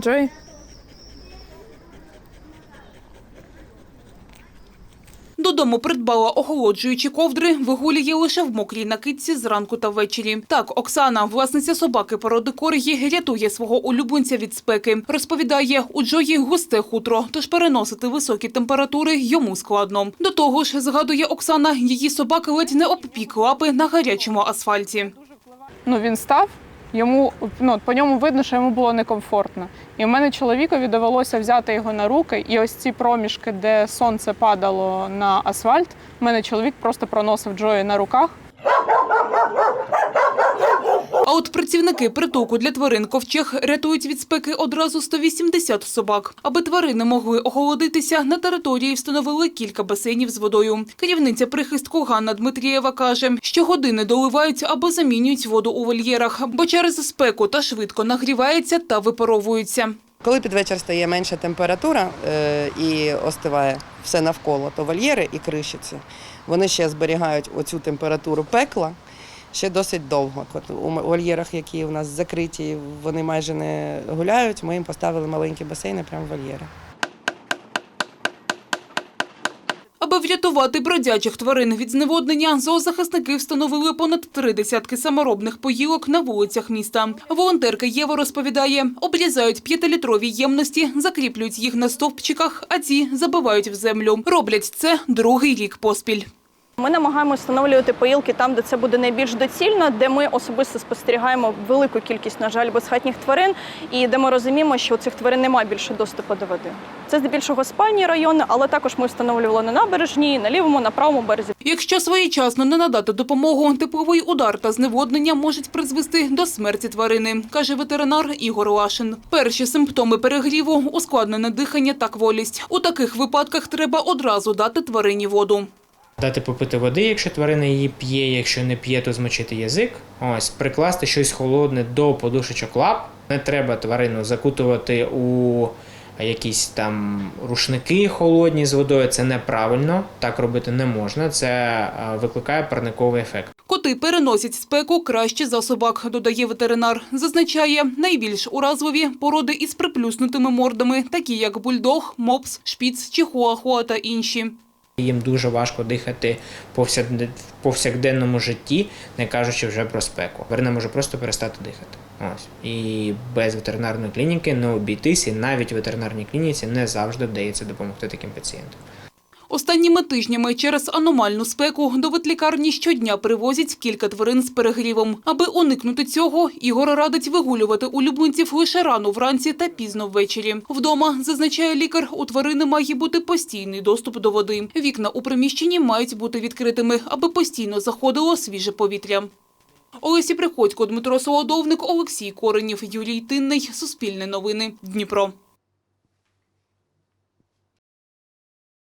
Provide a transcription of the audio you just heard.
Джой. Додому придбала охолоджуючі ковдри, вигулює лише в мокрій накидці зранку та ввечері. Так, Оксана, власниця собаки породи коргі, рятує свого улюбленця від спеки. Розповідає, у Джої густе хутро, тож переносити високі температури йому складно. До того ж, згадує Оксана, її собака ледь не обпік лапи на гарячому асфальті. Ну він став. Йому ну по ньому видно, що йому було некомфортно. І в мене чоловікові довелося взяти його на руки. І ось ці проміжки, де сонце падало на асфальт, в мене чоловік просто проносив Джої на руках. А от працівники притулку для тварин ковчег рятують від спеки одразу 180 собак. Аби тварини могли охолодитися, на території встановили кілька басейнів з водою. Керівниця прихистку Ганна Дмитрієва каже, що години доливають або замінюють воду у вольєрах, бо через спеку та швидко нагрівається та випаровується. Коли під вечір стає менша температура е, і остиває все навколо, то вольєри і кришиці, вони ще зберігають оцю температуру пекла ще досить довго. От У вольєрах, які у нас закриті, вони майже не гуляють, ми їм поставили маленькі басейни прямо в вольєри. Аби врятувати бродячих тварин від зневоднення, зоозахисники встановили понад три десятки саморобних поїлок на вулицях міста. Волонтерка Єва розповідає, обрізають п'ятилітрові ємності, закріплюють їх на стовпчиках, а ці забивають в землю. Роблять це другий рік поспіль. Ми намагаємося встановлювати поїлки там, де це буде найбільш доцільно, де ми особисто спостерігаємо велику кількість, на жаль, безхатніх тварин, і де ми розуміємо, що у цих тварин немає більше доступу до води. Це здебільшого спальні райони, але також ми встановлювали на набережній, на лівому, на правому березі. Якщо своєчасно не надати допомогу, тепловий удар та зневоднення можуть призвести до смерті тварини, каже ветеринар Ігор Лашин. Перші симптоми перегріву – ускладнене дихання та кволість. У таких випадках треба одразу дати тварині воду. Дати попити води, якщо тварина її п'є, якщо не п'є, то змочити язик. Ось, прикласти щось холодне до подушечок лап. Не треба тварину закутувати у якісь там рушники холодні з водою. Це неправильно, так робити не можна. Це викликає парниковий ефект. Коти переносять спеку краще за собак, додає ветеринар. Зазначає, найбільш уразливі породи із приплюснутими мордами, такі як бульдог, мопс, шпіц, чихуахуа та інші. Їм дуже важко дихати в повсякденному житті, не кажучи вже про спеку. Тварина може просто перестати дихати. Ось і без ветеринарної клініки не обійтися. навіть в ветеринарній клініці не завжди вдається допомогти таким пацієнтам. Останніми тижнями через аномальну спеку до ветлікарні щодня привозять кілька тварин з перегрівом. Аби уникнути цього, Ігор радить вигулювати улюбленців лише рано вранці та пізно ввечері. Вдома, зазначає лікар, у тварини має бути постійний доступ до води. Вікна у приміщенні мають бути відкритими, аби постійно заходило свіже повітря. Олесі Приходько, Дмитро Солодовник, Олексій Коренєв, Юрій Тинний. Суспільне новини. Дніпро.